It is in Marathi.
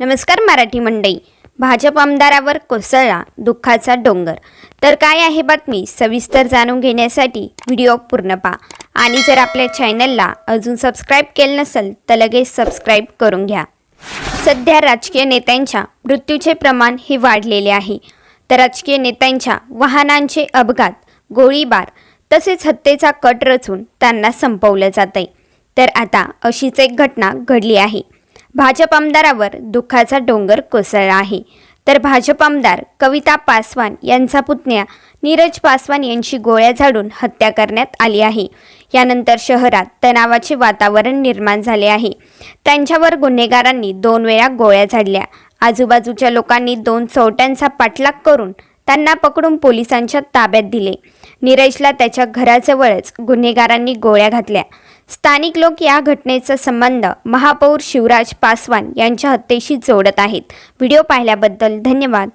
नमस्कार मराठी मंडई भाजप आमदारावर कोसळला दुःखाचा डोंगर. तर काय आहे बातमी? सविस्तर जाणून घेण्यासाठी व्हिडिओ पूर्ण पहा. आणि जर आपल्या चॅनलला अजून सबस्क्राईब केलं नसेल तर लगेच सबस्क्राईब करून घ्या. सध्या राजकीय नेत्यांच्या मृत्यूचे प्रमाण हे वाढलेले आहे. तर राजकीय नेत्यांच्या वाहनांचे अपघात गोळीबार तसेच हत्येचा कट रचून त्यांना संपवलं जात आहे तर आता अशीच एक घटना घडली आहे. भाजप आमदारावर दुःखाचा डोंगर कोसळला आहे. तर भाजप आमदार कविता पासवान यांचा पुतण्या नीरज पासवान यांची गोळ्या झाडून हत्या करण्यात आली आहे. यानंतर शहरात तणावाचे वातावरण निर्माण झाले आहे. त्यांच्यावर गुन्हेगारांनी दोन वेळा गोळ्या झाडल्या. आजूबाजूच्या लोकांनी दोन चौट्यांचा पाठलाग करून त्यांना पकडून पोलिसांच्या ताब्यात दिले. नीरजला त्याच्या घराजवळच गुन्हेगारांनी गोळ्या घातल्या. स्थानिक लोक या घटनेचा संबंध महापौर शिवराज पासवान यांच्या हत्येशी जोडत आहेत. व्हिडिओ पाहिल्याबद्दल धन्यवाद.